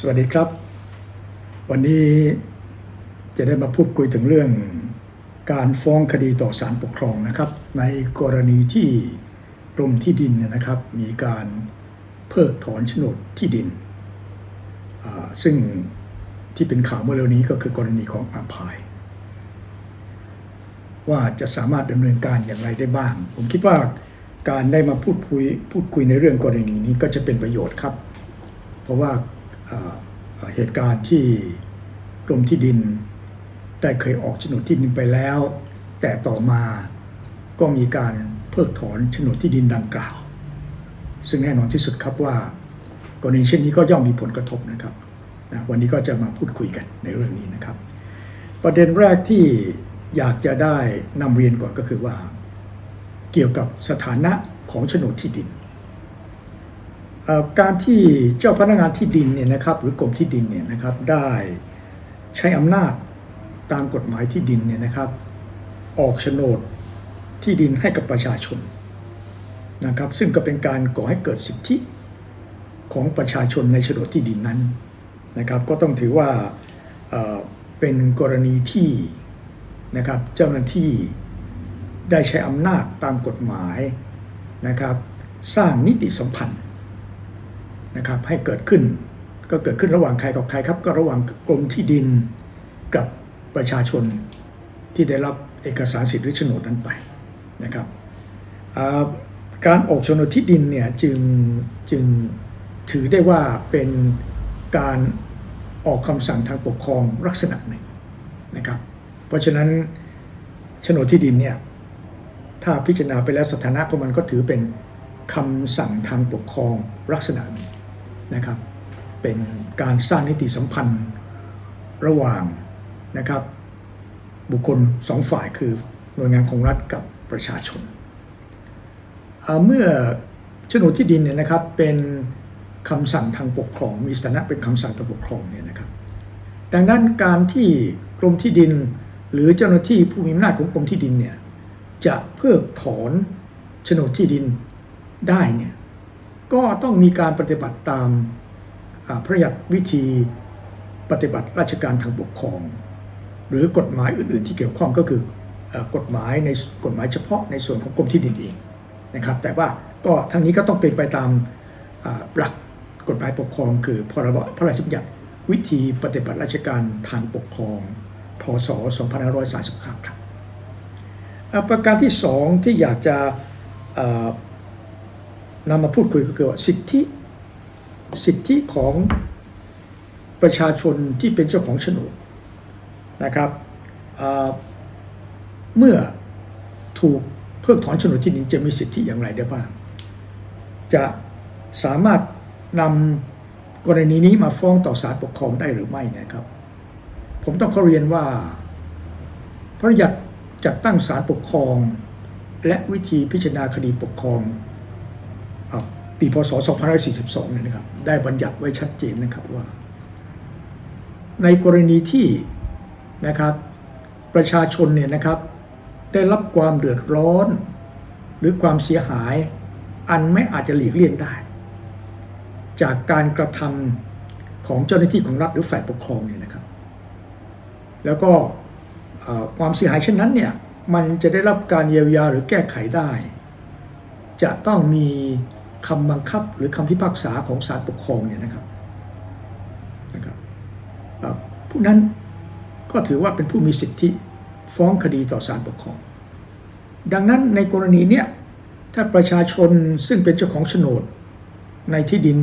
สวัสดีครับ วันนี้จะได้มาพูดคุยถึงเรื่องการฟ้องคดีต่อศาลปกครองนะครับ ในกรณีที่กรมที่ดินนะครับ มีการเพิกถอนโฉนดที่ดิน ซึ่งที่เป็นข่าวเมื่อเร็วนี้ก็คือกรณีของอาพาย ว่าจะสามารถดำเนินการอย่างไรได้บ้าง ผมคิดว่าการได้มาพูดคุยพูดคุยในเรื่องกรณีนี้ก็จะเป็นประโยชน์ครับ เพราะว่า เหตุการณ์ที่กรมที่ดิน ได้เคยออกโฉนดที่ดินไปแล้ว แต่ต่อมาก็มีการเพิกถอนโฉนดที่ดินดังกล่าว ซึ่งแน่นอนที่สุดครับว่ากรณีเช่นนี้ก็ย่อมมีผลกระทบนะครับนะวันนี้ก็จะมาพูดคุยกันในเรื่องนี้นะครับ ประเด็นแรกที่อยากจะได้นำเรียนก่อนก็คือว่า เกี่ยวกับสถานะของโฉนดที่ดิน การที่เจ้าพนักงานที่ดินเนี่ยนะครับหรือกรมที่ดินเนี่ยนะครับได้ใช้อำนาจตามกฎหมายที่ดินเนี่ยนะครับ ออกโฉนดที่ดินให้กับประชาชนนะครับ ซึ่งก็เป็นการก่อให้เกิดสิทธิของประชาชนในโฉนดที่ดินนั้นนะครับ ก็ต้องถือว่าเป็นกรณีที่นะครับเจ้าหน้าที่ได้ใช้อำนาจตามกฎหมายนะครับ สร้างนิติสัมพันธ์ นะครับให้เกิดขึ้นก็เกิดขึ้นระหว่างใครกับใครครับ ก็ระหว่างกรมที่ดินกับประชาชนที่ได้รับเอกสารสิทธิ์หรือโฉนดนั้นไปนะครับการออกโฉนดที่ดินเนี่ยจึงจึงถือได้ว่าเป็นการออกคำสั่งทางปกครองลักษณะหนึ่งนะครับเพราะฉะนั้นโฉนดที่ดินเนี่ยถ้าพิจารณาไปแล้วสถานะของมันก็ถือเป็นคำสั่งทางปกครองลักษณะหนึ่ง นะครับ เป็นการสร้างนิติสัมพันธ์ระหว่างนะครับ บุคคลสองฝ่ายคือหน่วยงานของรัฐกับประชาชนเเมื่อโฉนดที่ดินเนี่ยนะครับเป็นคำสั่งทางปกครอง มีสถานะเป็นคำสั่งทางปกครองเนี่ยนะครับ ดังนั้นการที่กรมที่ดิน หรือเจ้าหน้าที่ผู้มีอำนาจของกรมที่ดินเนี่ยจะเพิกถอนโฉนดที่ดินได้เนี่ย ก็ต้องมีการปฏิบัติตามพระราชวิธีปฏิบัติราชการทางปกครอง หรือกฎหมายอื่น ๆ ที่เกี่ยวข้องก็คืออกฎหมายในกฎหมายเฉพาะในส่วนของกรมที่ดินเองนะครับ แต่ว่าก็ทั้งนี้ก็ต้องเป็นไปตามหลักกฎหมายปกครอง คือพรบพระราชบัญญัติวิธีปฏิบัติราชการทางปกครอง พศ 2539ครับ ประการที่สองที่อยากจะ นำมาพูดคุยก็คือว่าสิทธิสิทธิของประชาชนที่เป็นเจ้าของโฉนดนะครับเมื่อถูกเพิกถอนโฉนดที่ดินจะมีสิทธิอย่างไรได้บ้าง จะสามารถนำกรณีนี้มาฟ้องต่อศาลปกครองได้หรือไม่นะครับ ผมต้องเขาเรียนว่า พระราชบัญญัติจัดตั้งศาลปกครอง และวิธีพิจารณาคดีปกครอง ปีพศ 2542เนี่ยนะครับ ได้บัญญัติไว้ชัดเจนนะครับว่า ในกรณีที่นะครับ ประชาชนเนี่ยนะครับ ได้รับความเดือดร้อน หรือความเสียหาย อันไม่อาจจะหลีกเลี่ยงได้ จากการกระทำของเจ้าหน้าที่ของรัฐหรือฝ่ายปกครองเนี่ยนะครับ แล้วก็ความเสียหายเช่นนั้นเนี่ยมันจะได้รับการเยียวยาหรือแก้ไขได้ จะต้องมี คำบังคับหรือคำพิพากษาของศาลปกครองเนี่ยนะครับนะครับผู้นั้นก็ถือว่าเป็นผู้มีสิทธิฟ้องคดีต่อศาลปกครอง ดังนั้นในกรณีเนี้ยถ้าประชาชนซึ่งเป็นเจ้าของโฉนด ในที่ดิน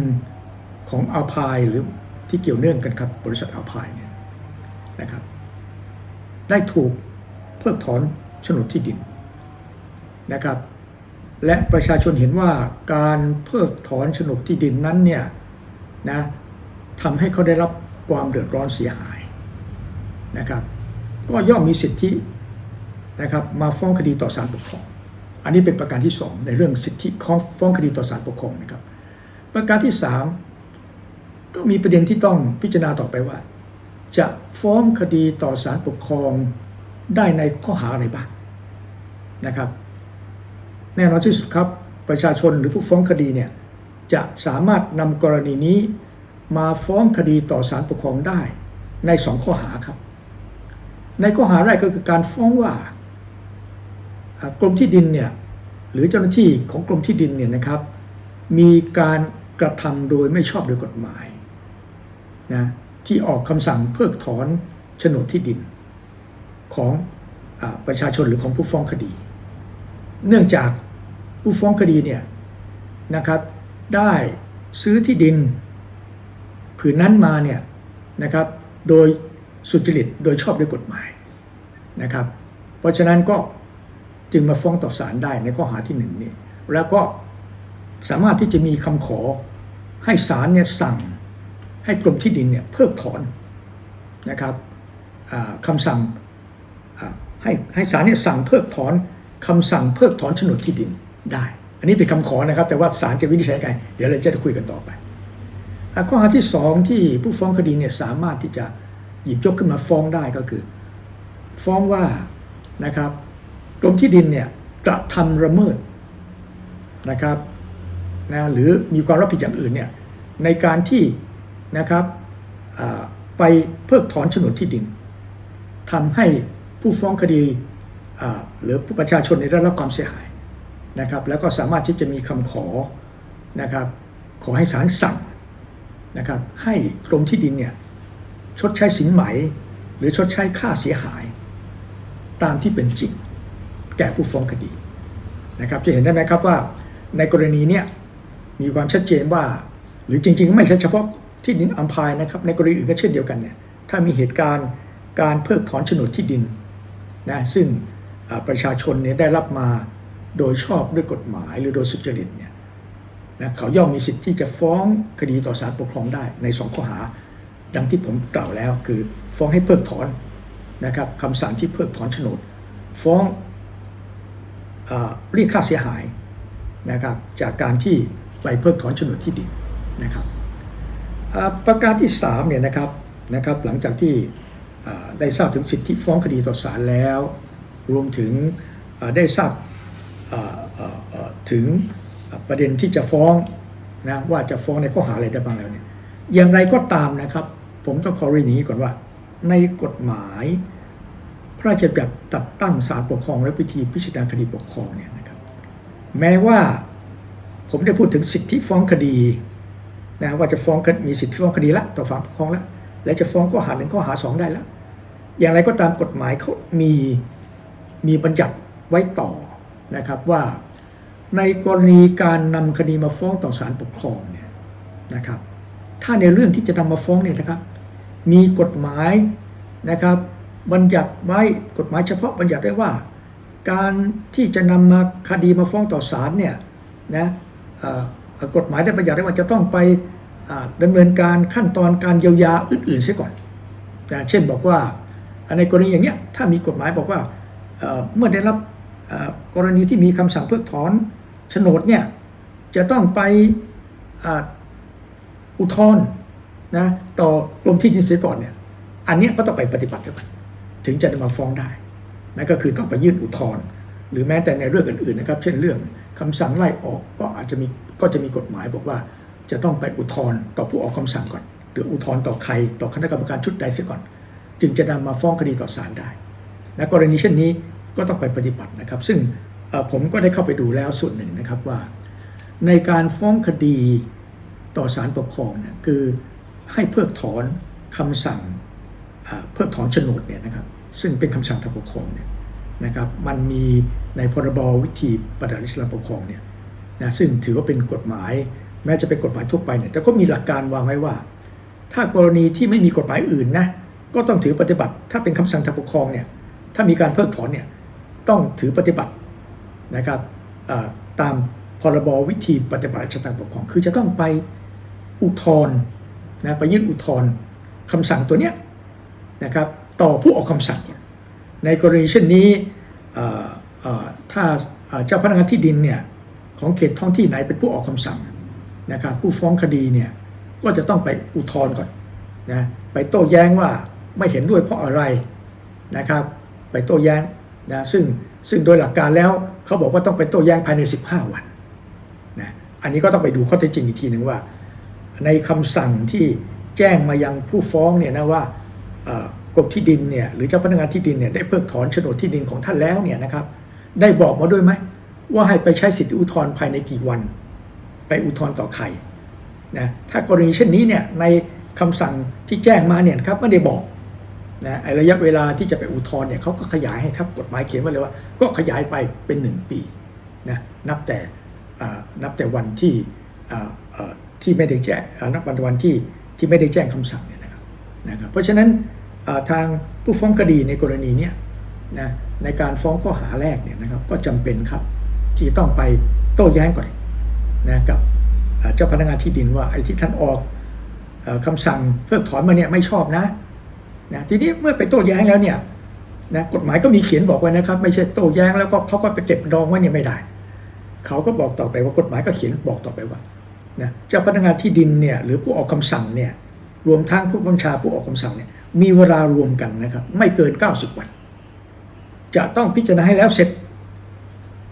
ของอัลพายหรือที่เกี่ยวเนื่องกันครับ บริษัทอัลพายเนี่ยนะครับ ได้ถูกเพิกถอนโฉนดที่ดินนะครับ และประชาชนเห็นว่าการเพิกถอนโฉนดที่ดินนั้นเนี่ยนะทำให้เขาได้รับความเดือดร้อนเสียหายนะครับ ก็ย่อมมีสิทธินะครับมาฟ้องคดีต่อศาลปกครอง อันนี้เป็นประการที่สองในเรื่องสิทธิของฟ้องคดีต่อศาลปกครองนะครับ ประการที่สามก็มีประเด็นที่ต้องพิจารณาต่อไปว่า จะฟ้องคดีต่อศาลปกครองได้ในข้อหาอะไรบ้างนะครับ แน่นอนที่สุดครับประชาชนหรือผู้ฟ้องคดีเนี่ยจะสามารถนำกรณีนี้มาฟ้องคดีต่อศาลปกครองได้ในสองข้อหาครับ ในข้อหาแรกก็คือการฟ้องว่ากรมที่ดินเนี่ยหรือเจ้าหน้าที่ของกรมที่ดินเนี่ยนะครับ มีการกระทำโดยไม่ชอบโดยกฎหมายนะที่ออกคำสั่งเพิกถอนโฉนดที่ดินของอประชาชนหรือของผู้ฟ้องคดี เนื่องจาก ผู้ฟ้องคดีเนี่ยนะครับ ได้ซื้อที่ดิน ผืนนั้นมาเนี่ยนะครับ โดยสุจริตโดยชอบด้วยกฎหมายนะครับ เพราะฉะนั้นก็จึงมาฟ้องต่อศาลได้ในข้อหาที่หนึ่งนี่แล้วก็สามารถที่จะมีคำขอให้ศาลเนี่ยสั่งให้กรมที่ดินเนี่ยเพิกถอนนะครับคำสั่งให้ให้ศาลเนี่ยสั่งเพิกถอนคำสั่งเพิกถอนโฉนดที่ดิน ได้ อันนี้เป็นคำขอนะครับ แต่ว่าศาลจะวินิจฉัยไงเดี๋ยวเราจะคุยกันต่อไปข้อหาที่สองที่ผู้ฟ้องคดีเนี่ยสามารถที่จะหยิบยกขึ้นมาฟ้องได้ก็คือ ฟ้องว่านะครับกรมที่ดินเนี่ยกระทำระเมิดนะครับนะหรือมีความรับผิดอย่างอื่นเนี่ยในการที่นะครับไปเพิกถอนโฉนดที่ดินทำให้ผู้ฟ้องคดีหรือผู้ประชาชนได้รับความเสียหาย นะครับแล้วก็สามารถที่จะมีคำขอนะครับขอให้ศาลสั่งนะครับให้กรมที่ดินเนี่ยชดใช้สินไหม หรือชดใช้ค่าเสียหาย ตามที่เป็นจริงแก่ผู้ฟ้องคดีนะครับจะเห็นได้ไหมครับว่าในกรณีเนี้ยมีความชัดเจนว่า หรือจริง ๆ ไม่ใช่เฉพาะที่ดินอัมพายนะครับในกรณีอื่นก็เช่นเดียวกันเนี่ยถ้ามีเหตุการณ์การเพิกถอนโฉนดที่ดินนะซึ่งประชาชนเนี่ยได้รับมา โดยชอบด้วยกฎหมายหรือโดยสุจริตเนี่ยนะเขาย่อมมีสิทธิ์ที่จะฟ้องคดีต่อศาลปกครองได้ในสองข้อหา ดังที่ผมกล่าวแล้วคือฟ้องให้เพิกถอนนะครับคำสั่งที่เพิกถอนโฉนด ฟ้องเรียกค่าเสียหายนะครับจากการที่ไปเพิกถอนโฉนดที่ดินนะครับประการที่3เนี่ยนะครับนะครับหลังจากที่ได้ทราบถึงสิทธิฟ้องคดีต่อศาลแล้ว รวมถึงได้ทราบ ถึงประเด็นที่จะฟ้องนะว่าจะฟ้องในข้อหาอะไรได้บ้างแล้วเนี่ยอย่างไรก็ตามนะครับ ผมต้องขอเรียนอย่างนี้ก่อนว่า ในกฎหมายพระราชบัญญัติตัดตั้งศาลปกครองและวิธีพิจารณาคดีปกครองเนี่ยนะครับ แม้ว่าผมได้พูดถึงสิทธิฟ้องคดีนะว่าจะฟ้องมีสิทธิฟ้องคดีละต่อศาลปกครองละและจะฟ้องข้อหาหนึ่งข้อหาสองได้ละอย่างไรก็ตามกฎหมายเขามีมีบัญญัติไว้ต่อนะครับว่า ในกรณีการนำคดีมาฟ้องต่อศาลปกครองเนี่ยนะครับ ถ้าในเรื่องที่จะนำมาฟ้องเนี่ยนะครับ มีกฎหมายนะครับบัญญัติไว้กฎหมายเฉพาะบัญญัติไว้ว่า การที่จะนำมาคดีมาฟ้องต่อศาลเนี่ยนะกฎหมายได้บัญญัติไว้ว่าจะต้องไปอ่าดำเนินการขั้นตอนการเยียวยาอื่นๆเสียก่อนนะเช่นบอกว่าในกรณีอย่างเนี้ยถ้ามีกฎหมายบอกว่าเมื่อได้รับกรณีที่มีคำสั่งเพิกถอน โฉนดเนี่ยจะต้องไปอุทธรณ์นะต่อกรมที่ดินเสียก่อนเนี่ยอันนี้ก็ต้องไปปฏิบัติก่อนถึงจะมาฟ้องได้นั่นก็คือต้องไปยื่นอุทธรณ์หรือแม้แต่ในเรื่องอื่นๆนะครับ เช่นเรื่องคำสั่งไล่ออกก็อาจจะมีก็จะมีกฎหมายบอกว่า จะต้องไปอุทธรณ์ต่อผู้ออกคำสั่งก่อน หรืออุทธรณ์ต่อใครต่อคณะกรรมการชุดใดเสียก่อน จึงจะนำมาฟ้องคดีต่อศาลได้นะกรณีเช่นนี้ก็ต้องไปปฏิบัตินะครับ ซึ่ง ผมก็ได้เข้าไปดูแล้วส่วนหนึ่งนะครับว่า ในการฟ้องคดีต่อศาลปกครองเนี่ยคือให้เพิกถอนคำสั่งเพิกถอนโฉนดเนี่ยนะครับซึ่งเป็นคำสั่งทางปกครองเนี่ยนะครับมันมีในพรบวิธีปฏิบัติราชการปกครองเนี่ยนะซึ่งถือว่าเป็นกฎหมาย แม้จะเป็นกฎหมายทั่วไปเนี่ยแต่ก็มีหลักการวางไว้ว่า ถ้ากรณีที่ไม่มีกฎหมายอื่นนะก็ต้องถือปฏิบัติถ้าเป็นคำสั่งทางปกครองเนี่ยถ้ามีการเพิกถอนเนี่ยต้องถือปฏิบัติ นะครับตามพรบวิธีปฏิบัติราชการปกครอง คือจะต้องไปอุทธรณ์นะไปยื่นอุทธรณ์คำสั่งตัวเนี้ยนะครับต่อผู้ออกคำสั่งก่อนในกรณีเช่นนี้ถ้าเอ่อเจ้าพนักงานที่ดินเนี่ยของเขตท้องที่ไหนเป็นผู้ออกคำสั่งนะครับผู้ฟ้องคดีเนี่ยก็จะต้องไปอุทธรณ์ก่อนนะไปโต้แย้งว่าไม่เห็นด้วยเพราะอะไรนะครับ ไปโต้แย้งนะซึ่งซึ่งโดยหลักการแล้ว เขาบอกว่าต้องไปโต้แย้งภายใน 15 วันนะอันนี้ก็ต้องไปดูข้อเท็จจริงอีกทีหนึ่งว่า ในคำสั่งที่แจ้งมายังผู้ฟ้องเนี่ยนะว่ากรมที่ดินเนี่ยหรือเจ้าพนักงานที่ดินเนี่ยได้เพิกถอนโฉนดที่ดินของท่านแล้วเนี่ยนะครับ ได้บอกมาด้วยไหมว่าให้ไปใช้สิทธิอุทธรณ์ภายในกี่วัน ไปอุทธรณ์ต่อใครนะถ้ากรณีเช่นนี้เนี่ยในคำสั่งที่แจ้งมาเนี่ยครับไม่ได้บอก นะไอระยะเวลาที่จะไปอุทธรณ์เนี่ยเขาก็ขยายให้ครับกฎหมายเขียนไว้เลยว่า ก็ขยายไปเป็น 1 ปีนะนับแต่นับแต่วันที่ที่ไม่ได้แจ้งนับวันวันที่ที่ไม่ได้แจ้งคำสั่งเนี่ยนะครับนะครับ เพราะฉะนั้นทางผู้ฟ้องคดีในกรณีเนี้ยนะในการฟ้องข้อหาแรกเนี่ยนะครับก็จำเป็นครับที่ต้องไปโต้แย้งก่อนนะกับเจ้าพนักงานที่ดินว่าไอ้ที่ท่านออกเอ่อคำสั่งเพิกถอนมาเนี่ยไม่ชอบนะ นะทีนี้เมื่อไปโต้แย้งแล้วเนี่ยนะกฎหมายก็มีเขียนบอกไว้นะครับ ไม่ใช่โต้แย้งแล้วก็เขาก็ไปเก็บดองไว้เนี่ยไม่ได้ เขาก็บอกต่อไปว่ากฎหมายก็เขียนบอกต่อไปว่านะเจ้าพนักงานที่ดินเนี่ยหรือผู้ออกคำสั่งเนี่ยรวมทั้งผู้บัญชาผู้ออกคำสั่งเนี่ยมีเวลารวมกันนะครับ ไม่เกิน 90 วัน จะต้องพิจารณาให้แล้วเสร็จ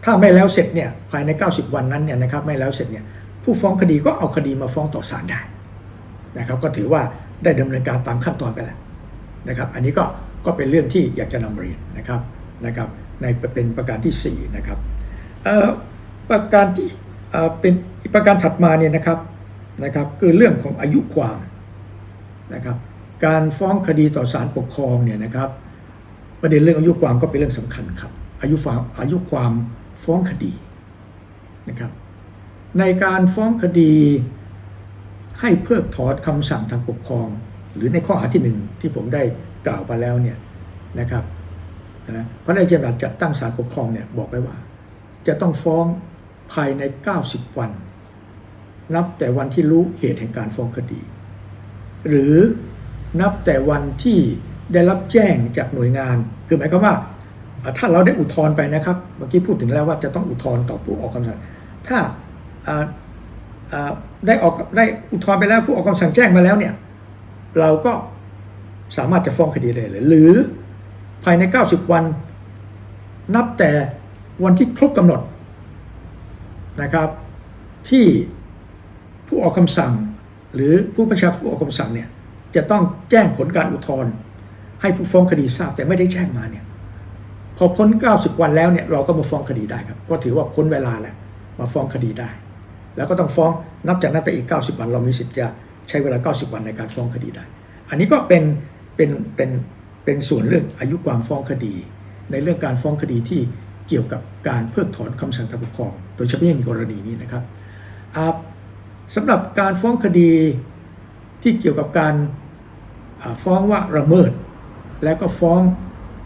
ถ้าไม่แล้วเสร็จเนี่ยภายใน 90 วันนั้นเนี่ยนะครับไม่แล้วเสร็จเนี่ยผู้ฟ้องคดีก็เอาคดีมาฟ้องต่อศาลได้นะครับก็ถือว่าได้ดำเนินการตามขั้นตอนไปแล้ว นะครับ อันนี้ก็ก็เป็นเรื่องที่อยากจะนำเรียนนะครับนะครับ ในเป็นประการที่สี่นะครับประการที่เป็นประการถัดมาเนี่ยนะครับนะครับคือเรื่องของอายุความนะครับ การฟ้องคดีต่อศาลปกครองเนี่ยนะครับ ประเด็นเรื่องอายุความก็เป็นเรื่องสำคัญครับ อายุความอายุความฟ้องคดีนะครับ ในการฟ้องคดีให้เพิกถอนคำสั่งทางปกครอง หรือในข้อหาที่หนึ่งที่ผมได้กล่าวไปแล้วเนี่ยนะครับนะพระราชบัญญัติจัดตั้งศาลปกครองเนี่ยบอกไว้ว่า จะต้องฟ้องภายใน 90 วัน นับแต่วันที่รู้เหตุแห่งการฟ้องคดี หรือนับแต่วันที่ได้รับแจ้งจากหน่วยงาน คือหมายความว่า ถ้าเราได้อุทธรณ์ไปนะครับ เมื่อกี้พูดถึงแล้วว่าจะต้องอุทธรณ์ต่อผู้ออกคำสั่ง ถ้าได้ออกได้อุทธรณ์ไปแล้วผู้ออกคำสั่งแจ้งมาแล้วเนี่ย เราก็สามารถจะฟ้องคดีได้เลย หรือภายใน 90 วัน นับแต่วันที่ครบกำหนดนะครับ ที่ผู้ออกคำสั่ง หรือผู้บัญชาการผู้ออกคำสั่งเนี่ยจะต้องแจ้งผลการอุทธรณ์ให้ผู้ฟ้องคดีทราบแต่ไม่ได้แจ้งมาเนี่ยพอพ้น 90 วันแล้วเนี่ยเราก็มาฟ้องคดีได้ครับ ก็ถือว่าพ้นเวลาแหละมาฟ้องคดีได้ แล้วก็ต้องฟ้องนับจากนั้นไปอีก 90 วันเรามีสิทธิ์จะ ใช้เวลา 90 วันในการฟ้องคดีได้ อันนี้ก็เป็นเป็นเป็นเป็นส่วนเรื่องอายุความฟ้องคดี ในเรื่องการฟ้องคดีที่เกี่ยวกับการเพิกถอนคำสั่งทางปกครอง โดยเฉพาะอย่างกรณีนี้นะครับอ่าสำหรับการฟ้องคดีที่เกี่ยวกับการฟ้องว่าละเมิด แล้วก็ฟ้อง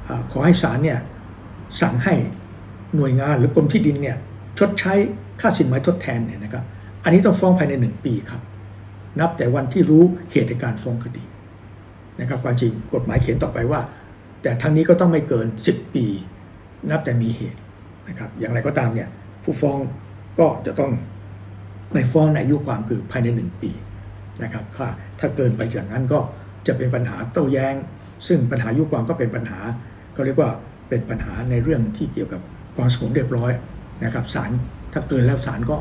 อขอให้ศาลเนี่ยสั่งให้หน่วยงานหรือกรมที่ดินเนี่ยชดใช้ค่าสินไหมทดแทนเนี่ยนะครับ อันนี้ต้องฟ้องภายในหนึ่งปีครับ นับแต่วันที่รู้เหตุในการฟ้องคดีนะครับความจริงกฎหมายเขียนต่อไปว่า แต่ทั้งนี้ก็ต้องไม่เกิน 10 ปี นับแต่มีเหตุนะครับอย่างไรก็ตามเนี่ยผู้ฟ้องก็จะต้องไม่ฟ้องในอายุความคือภายในหนึ่งปีนะครับถ้าถ้าเกินไปจากนั้นก็จะเป็นปัญหาโต้แย้ง ซึ่งปัญหาอายุความก็เป็นปัญหาเขาเรียกว่าเป็นปัญหาในเรื่องที่เกี่ยวกับความสงบเรียบร้อยนะครับศาลถ้าเกินแล้วศาลก็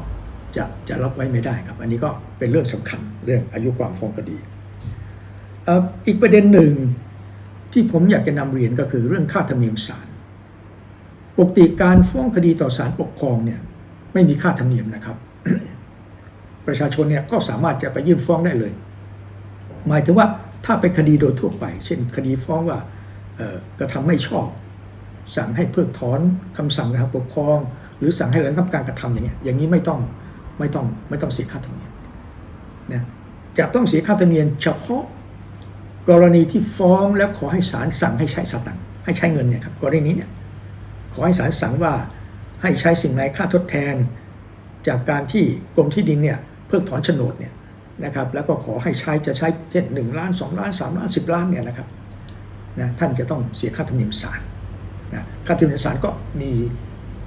จะจะรับไว้ไม่ได้ครับ อันนี้ก็เป็นเรื่องสำคัญเรื่องอายุความฟ้องคดีอีกประเด็นหนึ่งที่ผมอยากจะนำเรียนก็คือเรื่องค่าธรรมเนียมศาลปกติการฟ้องคดีต่อศาลปกครองเนี่ยไม่มีค่าธรรมเนียมนะครับ ประชาชนเนี่ยก็สามารถจะไปยื่นฟ้องได้เลย หมายถึงว่าถ้าเป็นคดีโดยทั่วไป เช่นคดีฟ้องว่ากระทำไม่ชอบ สั่งให้เพิกถอนคำสั่งนะครับปกครอง หรือสั่งให้ระงับการกระทำอย่างเงี้ยอย่างนี้ไม่ต้อง ไม่ต้องไม่ต้องเสียค่าธรรมเนียมนะจะต้องเสียค่าธรรมเนียมเฉพาะกรณีที่ฟ้องแล้วขอให้ศาลสั่งให้ใช้สตังค์ให้ใช้เงินเนี่ยครับกรณีนี้เนี่ยขอให้ศาลสั่งว่าให้ใช้สิ่งไหนค่าทดแทน จากการที่กรมที่ดินเนี่ยเพิกถอนโฉนดเนี่ยนะครับแล้วก็ขอให้ใช้จะใช้เช่นหนึ่งล้านสองล้านสามล้านสิบล้านเนี่ยนะครับนะท่านจะต้องเสียค่าธรรมเนียมศาลนะค่าธรรมเนียมศาลก็มี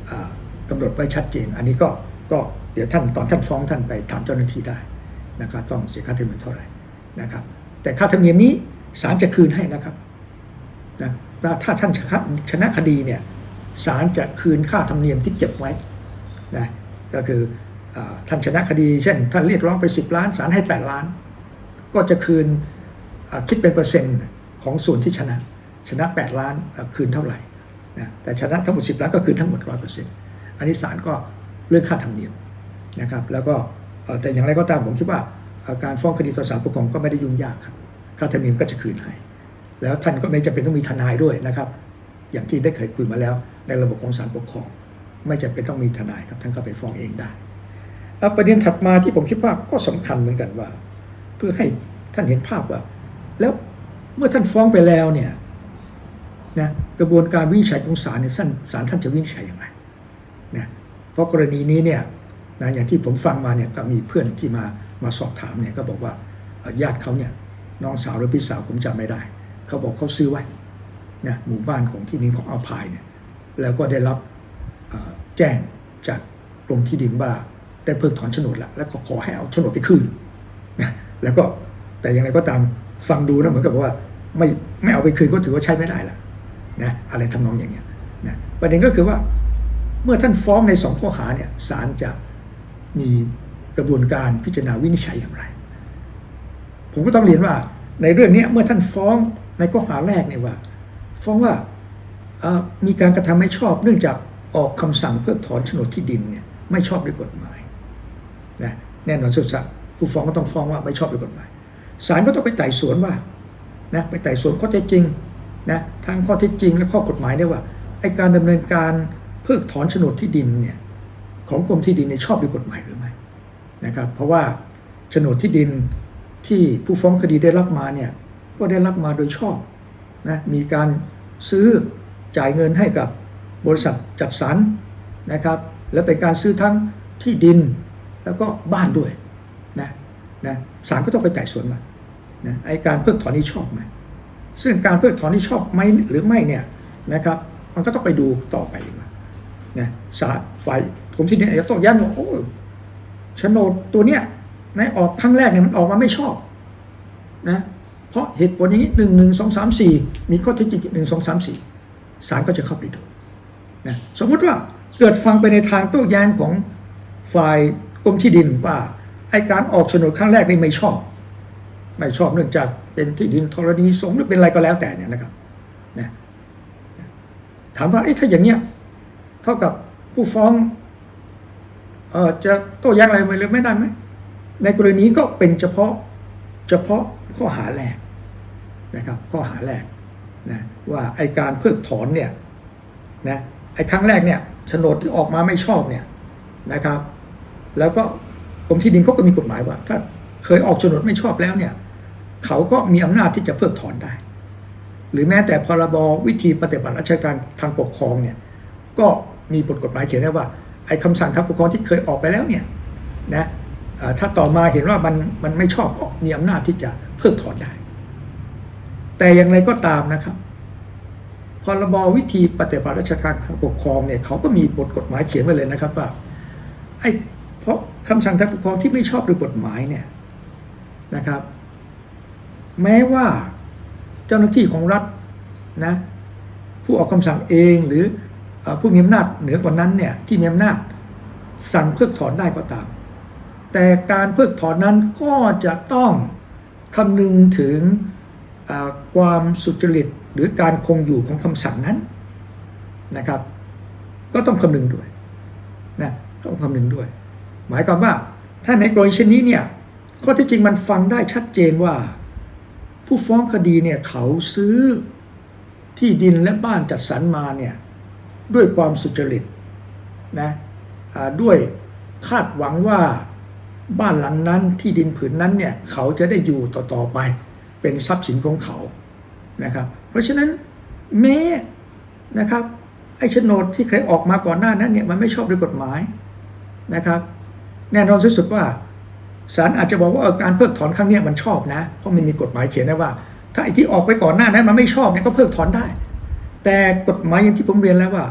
อ่ากำหนดไว้ชัดเจน อันนี้ก็ก็ เดี๋ยวท่านตอนท่านฟ้องท่านไปถามเจ้าหน้าที่ได้นะครับ ต้องเสียค่าธรรมเนียมเท่าไหร่นะครับ แต่ค่าธรรมเนียมนี้ศาลจะคืนให้นะครับนะถ้าท่านชนะคดีเนี่ยศาลจะคืนค่าธรรมเนียมที่เก็บไว้นะก็คืออท่านชนะคดี เช่น ท่านเรียกร้องไป 10 ล้านศาลให้ 8 ล้าน ก็จะคืนคิดเป็นเปอร์เซ็นต์ของส่วนที่ชนะ ชนะ 8 ล้านคืนเท่าไหร่นะแต่ชนะทั้งหมด 10 ล้านก็คืนทั้งหมด 100%อันนี้ศาลก็เรื่องค่าธรรมเนียม นะครับ แล้วก็แต่อย่างไรก็ตามผมคิดว่าการฟ้องคดีต่อศาลปกครองก็ไม่ได้ยุ่งยากครับค่าธรรมเนียมก็จะคืนให้ แล้วท่านก็ไม่จำเป็นต้องมีทนายด้วยนะครับ อย่างที่ได้เคยคุยมาแล้ว ในระบบของศาลปกครอง ไม่จำเป็นต้องมีทนายครับท่านก็ไปฟ้องเองได้แล้วประเด็นถัดมาที่ผมคิดว่าก็สำคัญเหมือนกันว่า เพื่อให้ท่านเห็นภาพว่า แล้วเมื่อท่านฟ้องไปแล้วเนี่ยนะกระบวนการวินิจฉัยของศาลเนี่ยท่านศาลท่านจะวินิจฉัยอย่างไรนะเพราะกรณีนี้เนี่ย นะอย่างที่ผมฟังมาเนี่ยก็มีเพื่อนที่มามาสอบถามเนี่ยก็บอกว่าญาติเขาเนี่ยน้องสาวหรือพี่สาวผมจำไม่ได้ เขาบอกเขาซื้อไว้นะหมู่บ้านของที่ดินของอัลพายเนี่ยแล้วก็ได้รับแจ้งจากกรมที่ดินว่าได้เพิกถอนโฉนดแล้วแล้วก็ขอให้เอาโฉนดไปคืนนะแล้วก็แต่อย่างไรก็ตามฟังดูนะเหมือนกับว่าไม่ไม่เอาไปคืนก็ถือว่าใช้ไม่ได้ละนะอะไรทำนองอย่างเงี้ยนะประเด็นก็คือว่าเมื่อท่านฟ้องในสองข้อหาเนี่ยศาลจะ มีกระบวนการพิจารณาวินิจฉัยอย่างไร ผมก็ต้องเรียนว่าในเรื่องนี้เมื่อท่านฟ้องในข้อหาแรกเนี่ยว่า ฟ้องว่ามีการกระทำไม่ชอบเนื่องจากออกคำสั่งเพิกถอนโฉนดที่ดินเนี่ยไม่ชอบด้วยกฎหมายนะแน่นอนสุดสัผู้ฟ้องก็ต้องฟ้องว่าไม่ชอบด้วยกฎหมายศาลก็ต้องไปไต่สวนว่านะไปไต่สวนข้อเท็จจริงนะทางข้อเท็จจริงและข้อกฎหมายเนี่ยว่าไอการดำเนินการเพิกถอนโฉนดที่ดินเนี่ย ของกรมที่ดินเนี่ยชอบด้วยกฎหมายหรือไม่นะครับ เพราะว่าโฉนดที่ดินที่ผู้ฟ้องคดีได้รับมาเนี่ยก็ได้รับมาโดยชอบนะมีการซื้อจ่ายเงินให้กับบริษัทจัดสรรนะครับ และเป็นการซื้อทั้งที่ดินแล้วก็บ้านด้วยนะนะศาลก็ต้องไปไต่สวนมานะไอการเพิกถอนนี้ชอบไหมซึ่งการเพิกถอนนี้ชอบไหมหรือไม่เนี่ยนะครับ มันก็ต้องไปดูต่อไปว่านะศาลฝ่าย ผมที่ดินอาจะต้องย้ำว่าโอ้โฉนดตัวเนี้ยในออกครั้งแรกเนี่ยมันออกมาไม่ชอบนะเพราะเหตุผลอย่างนี้หนึ่งหนึ่งสองสามสี่มีข้อเท็จจริงหนึ่งสองสามสี่ศาลก็จะเข้าไปดูนะสมมติว่าเกิดฟังไปในทางโต้แย้งของฝ่ายกรมที่ดินว่าไอการออกโฉนดครั้งแรกนี่ไม่ชอบ ไม่ชอบเนื่องจากเป็นที่ดินธรณีสงฆ์หรือเป็นอะไรก็แล้วแต่เนี่ยนะครับนะถามว่าเอ๊ะถ้าอย่างเนี้ยเท่ากับผู้ฟ้อง จะโต้แย้งอะไรไปเลยไม่ได้ไหมในกรณีก็เป็นเฉพาะเฉพาะข้อหาแรกนะครับข้อหาแรกนะว่าไอการเพิกถอนเนี่ยนะไอครั้งแรกเนี่ยโฉนดที่ออกมาไม่ชอบเนี่ยนะครับ แล้วก็กรมที่ดินเขาก็มีกฎหมายว่า ถ้าเคยออกโฉนดไม่ชอบแล้วเนี่ยเขาก็มีอำนาจที่จะเพิกถอนได้ หรือแม้แต่พรบวิธีปฏิบัติราชการทางปกครองเนี่ยก็มีบทกฎหมายเขียนไว้ว่า ไอ้คำสั่งทางปกครองที่เคยออกไปแล้วเนี่ยนะถ้าต่อมาเห็นว่ามันมันไม่ชอบก็มีอำนาจที่จะเพิกถอนได้ แต่อย่างไรก็ตามนะครับพรบวิธีปฏิบัติราชการปกครองเนี่ยเขาก็มีบทกฎหมายเขียนไว้เลยนะครับว่าไอ้เพราะคำสั่งทางปกครองที่ไม่ชอบด้วยกฎหมายเนี่ยนะครับ แม้ว่าเจ้าหน้าที่ของรัฐนะผู้ออกคำสั่งเองหรือ ผู้มีอำนาจเหนือกว่านั้นเนี่ยที่มีอำนาจสั่งเพิกถอนได้ก็ตาม แต่การเพิกถอนนั้นก็จะต้องคำนึงถึงความสุจริตหรือการคงอยู่ของคำสั่งนั้นนะครับ ก็ต้องคำนึงด้วยนะต้องคำนึงด้วย หมายความว่าถ้าในกรณีเช่นนี้เนี่ยข้อที่จริงมันฟังได้ชัดเจนว่า ผู้ฟ้องคดีเนี่ยเขาซื้อที่ดินและบ้านจัดสรรมาเนี่ย ด้วยความสุจริตนะด้วยคาดหวังว่าบ้านหลังนั้นที่ดินผืนนั้นเนี่ยเขาจะได้อยู่ต่อๆไปเป็นทรัพย์สินของเขานะครับ เพราะฉะนั้นแม้นะครับไอ้โฉนดที่เคยออกมาก่อนหน้านั้นเนี่ยมันไม่ชอบด้วยกฎหมายนะครับ แน่นอนที่สุดว่าศาลอาจจะบอกว่าการเพิกถอนครั้งนี้มันชอบนะ เพราะมันมีกฎหมายเขียนไว้ว่า ถ้าไอ้ที่ออกไปก่อนหน้านั้นมันไม่ชอบเนี่ยก็เพิกถอนได้ แต่กฎหมายอย่างที่ผมเรียนแล้วว่า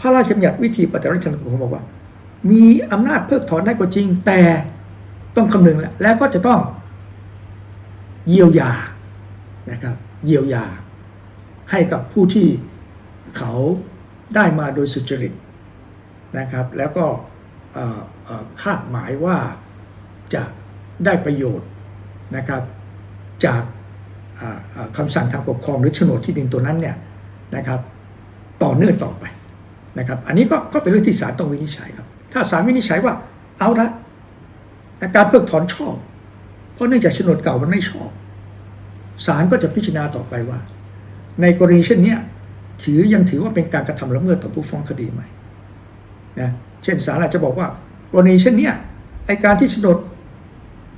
พระราชบัญญัติวิธีปฏิบัติราชการผมบอกว่า มีอำนาจเพิกถอนได้ก็จริง แต่ต้องคำนึงแล้วแล้วก็จะต้องเยียวยานะครับ เยียวยาให้กับผู้ที่เขาได้มาโดยสุจริตนะครับ แล้วก็คาดหมายว่าจะได้ประโยชน์นะครับ จากคำสั่งทางปกครองหรือโฉนดที่ดินตัวนั้นเนี่ยนะครับ ต่อเนื่องต่อไป นะครับ อันนี้ก็ก็เป็นเรื่องที่ศาลต้องวินิจฉัยครับ ถ้าศาลวินิจฉัยว่าเอาละการเพิกถอนชอบ เพราะเนื่องจากโฉนดเก่ามันไม่ชอบศาลก็จะพิจารณาต่อไปว่า ในกรณีเช่นนี้ถือยังถือว่าเป็นการกระทำละเมิดต่อผู้ฟ้องคดีไหมนะเช่นศาลอาจจะบอกว่ากรณีเช่นนี้ไอการที่โฉนด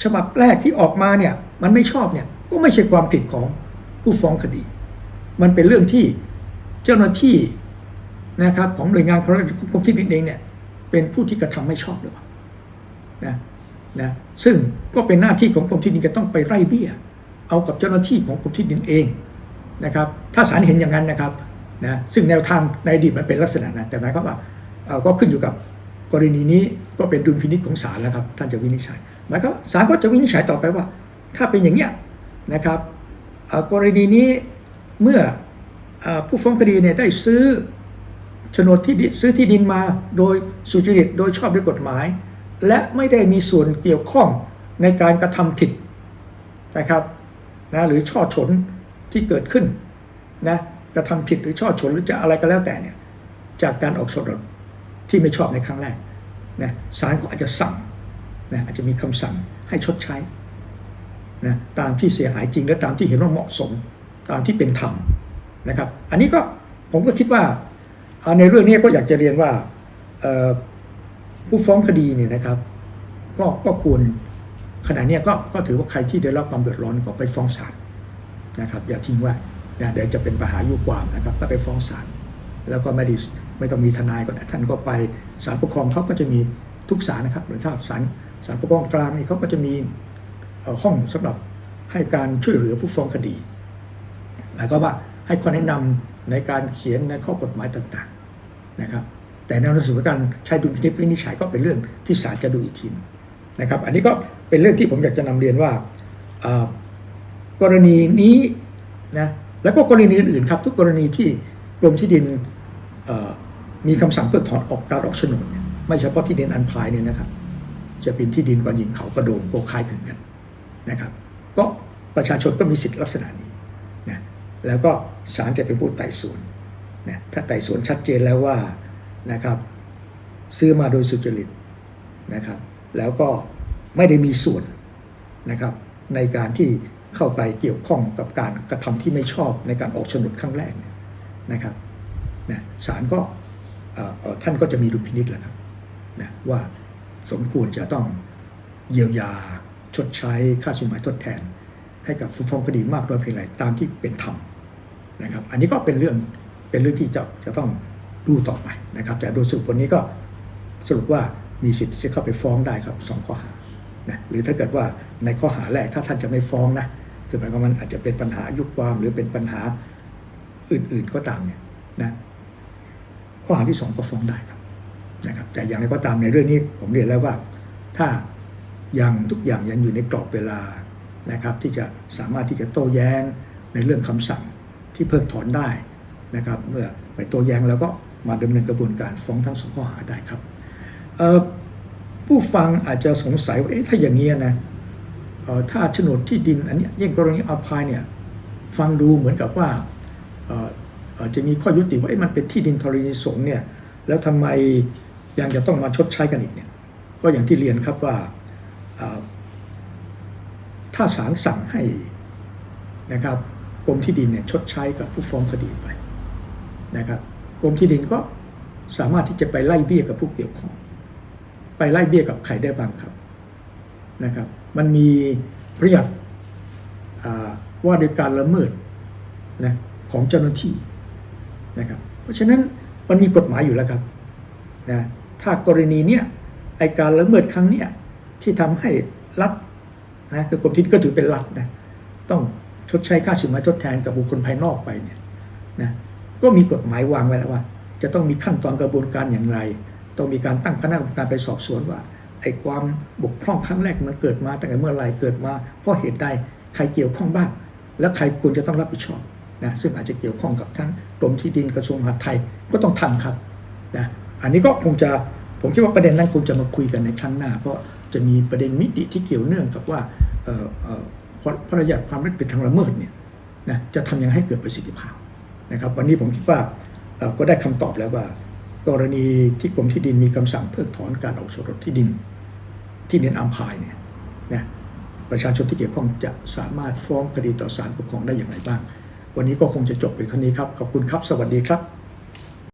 ฉบับแรกที่ออกมาเนี่ยมันไม่ชอบเนี่ยก็ไม่ใช่ความผิดของผู้ฟ้องคดี มันเป็นเรื่องที่เจ้าหน้าที่ นะครับของหน่วยงานของรัฐหรือกรมที่ดินเองเนี่ยเป็นผู้ที่กระทำไม่ชอบหรือเปล่านะนะซึ่งก็เป็นหน้าที่ของกรมที่ดินจะต้องไปไล่เบี้ย เอากับเจ้าหน้าที่ของกรมที่ดินเองนะครับ ถ้าศาลเห็นอย่างนั้นนะครับนะซึ่งแนวทางในอดีตมันเป็นลักษณะนั้นแต่หมายความว่าเออก็ขึ้นอยู่กับกรณีนี้ก็เป็นดุลพินิจของศาลแล้วครับ ท่านจะวินิจฉัยหมายความว่าศาลก็จะวินิจฉัยต่อไปว่า ถ้าเป็นอย่างเนี้ยนะครับเออกรณีนี้เมื่ออผู้ฟ้องคดีเนี่ยได้ซื้อ โฉนดที่ดินซื้อที่ดินมาโดยสุจริตโดยชอบด้วยกฎหมาย และไม่ได้มีส่วนเกี่ยวข้องในการกระทำผิดนะครับนะหรือช่อฉนที่เกิดขึ้นนะกระทำผิดหรือช่อฉนหรือจะอะไรก็แล้วแต่เนี่ยจากการออกโฉนดที่ไม่ชอบในครั้งแรกนะศาลก็อาจจะสั่งนะอาจจะมีคำสั่งให้ชดใช้นะตามที่เสียหายจริงและตามที่เห็นว่าเหมาะสม ตามที่เป็นธรรมนะครับ อันนี้ก็ผมก็คิดว่า ในเรื่องนี้ก็อยากจะเรียนว่าผู้ฟ้องคดีเนี่ยนะครับ ก็ก็ควรขณะนี้ก็ก็ถือว่าใครที่ได้รับความเดือดร้อนก็ไปฟ้องศาลนะครับ อย่าทิ้งไว้นะเดี๋ยวจะเป็นปัญหายุความนะครับก็ไปฟ้องศาลแล้วก็ไม่ได้ไม่ต้องมีทนายก็ท่านก็ไปศาลปกครองเขาก็จะมีทุกศาลนะครับหรือถ้าศาลศาลปกครองกลางนี่เขาก็จะมีห้องสำหรับให้การช่วยเหลือผู้ฟ้องคดีหมายความว่าให้ความแนะนำ ในการเขียนในข้อกฎหมายต่างๆนะครับ แต่แนวโน้สู่การใช้ดุลพินิจวินิจฉัยก็เป็นเรื่องที่ศาลจะดูอีกทีหนึ่งนะครับ อันนี้ก็เป็นเรื่องที่ผมอยากจะนำเรียนว่ากรณีนี้นะแล้วก็กรณีอื่นๆครับ ทุกกรณีที่กรมที่ดินมีคำสั่งเพิกถอนออกการออกโฉนดเนี่ยไม่เฉพาะที่ดินอันพายเนี่ยนะครับ จะเป็นที่ดินกว่าหินเขากระโดงโกคล้ายถึงกันนะครับ ก็ประชาชนก็มีสิทธิลักษณะนี้ แล้วก็ศาลจะเป็นผู้ไต่สวนนะถ้าไต่สวนชัดเจนแล้วว่านะครับซื้อมาโดยสุจริตนะครับ แล้วก็ไม่ได้มีส่วนนะครับในการที่เข้าไปเกี่ยวข้องกับการกระทำที่ไม่ชอบในการออกโฉนดครั้งแรกนะครับนะศาลก็ท่านก็จะมีดุลพินิจแหละครับนะว่าสมควรจะต้องเยียวยาชดใช้ค่าสินไหมทดแทน ให้กับผู้ฟ้องคดีมากน้อยเพียงไรตามที่เป็นธรรม นะครับ อันนี้ก็เป็นเรื่องเป็นเรื่องที่จะจะต้องดูต่อไปนะครับ แต่โดยสรุปวันนี้ก็สรุปว่ามีสิทธิ์ที่จะเข้าไปฟ้องได้ครับสองข้อหานะหรือถ้าเกิดว่าในข้อหาแรกถ้าท่านจะไม่ฟ้องนะคือหมายความว่ามันอาจจะเป็นปัญหายุคความหรือเป็นปัญหาอื่นๆก็ตามเนี่ยนะข้อหาที่สองก็ฟ้องได้ครับนะครับ แต่อย่างไรก็ตามในเรื่องนี้ผมเรียนแล้วว่าถ้ายังทุกอย่างยังอยู่ในกรอบเวลานะครับ ที่จะสามารถที่จะโต้แย้งในเรื่องคำสั่ง ที่เพิกถอนได้นะครับ เมื่อไปโต้แย้งแล้วก็มาดำเนินกระบวนการฟ้องทั้งสองข้อหาได้ครับผู้ฟังอาจจะสงสัยว่าเอ๊ะถ้าอย่างนี้นะถ้าโฉนดที่ดินอันนี้ยิ่งกรณีอาพายเนี่ยฟังดูเหมือนกับว่าจะมีข้อยุติว่ามันเป็นที่ดินธรณีสงฆ์เนี่ยแล้วทำไมยังจะต้องมาชดใช้กันอีกเนี่ยก็อย่างที่เรียนครับว่าถ้าศาลสั่งให้นะครับ กรมที่ดินเนี่ยชดใช้กับผู้ฟ้องคดีไปนะครับกรมที่ดินก็สามารถที่จะไปไล่เบี้ยกับผู้เกี่ยวข้อง ไปไล่เบี้ยกับใครได้บ้างครับนะครับ มันมีพระยัญว่าโดยการละเมิดนะของเจ้าหน้าที่นะครับ เพราะฉะนั้นมันมีกฎหมายอยู่แล้วครับนะถ้ากรณีเนี้ยไอการละเมิดครั้งเนี้ยที่ทำให้รัฐนะคือกรมที่ดินก็ถือเป็นรัฐนะต้อง ชดใช้ค่าสินไหมทดแทนกับบุคคลภายนอกไปเนี่ยนะก็มีกฎหมายวางไว้แล้วว่า จะต้องมีขั้นตอนกระบวนการอย่างไร ต้องมีการตั้งคณะกรรมการไปสอบสวนว่าไอ้ความบกพร่องครั้งแรกมันเกิดมาตั้งแต่เมื่อไหรเกิดมาเพราะเหตุใดใครเกี่ยวข้องบ้าง และใครควรจะต้องรับผิดชอบนะซึ่งอาจจะเกี่ยวข้องกับทั้งกรมที่ดินกระทรวงมหาดไทยก็ต้องทำครับนะอันนี้ก็คงจะผมคิดว่าประเด็นนั้นคงจะมาคุยกันในครั้งหน้า เพราะจะมีประเด็นมิติที่เกี่ยวเนื่องกับว่าเออ พระพระราชบัญญัติความผิดทางละเมิดเนี่ยนะจะทำยังไงให้เกิดประสิทธิภาพนะครับ วันนี้ผมคิดว่าก็ได้คำตอบแล้วว่า กรณีที่กรมที่ดินมีคำสั่งเพิกถอนการออกโฉนดที่ดิน ที่ดินอัมพายเนี่ยนะประชาชนที่เกี่ยวข้องจะสามารถฟ้องคดีต่อศาลปกครองได้อย่างไรบ้าง วันนี้ก็คงจะจบไปแค่นี้ครับ ขอบคุณครับ สวัสดีครับ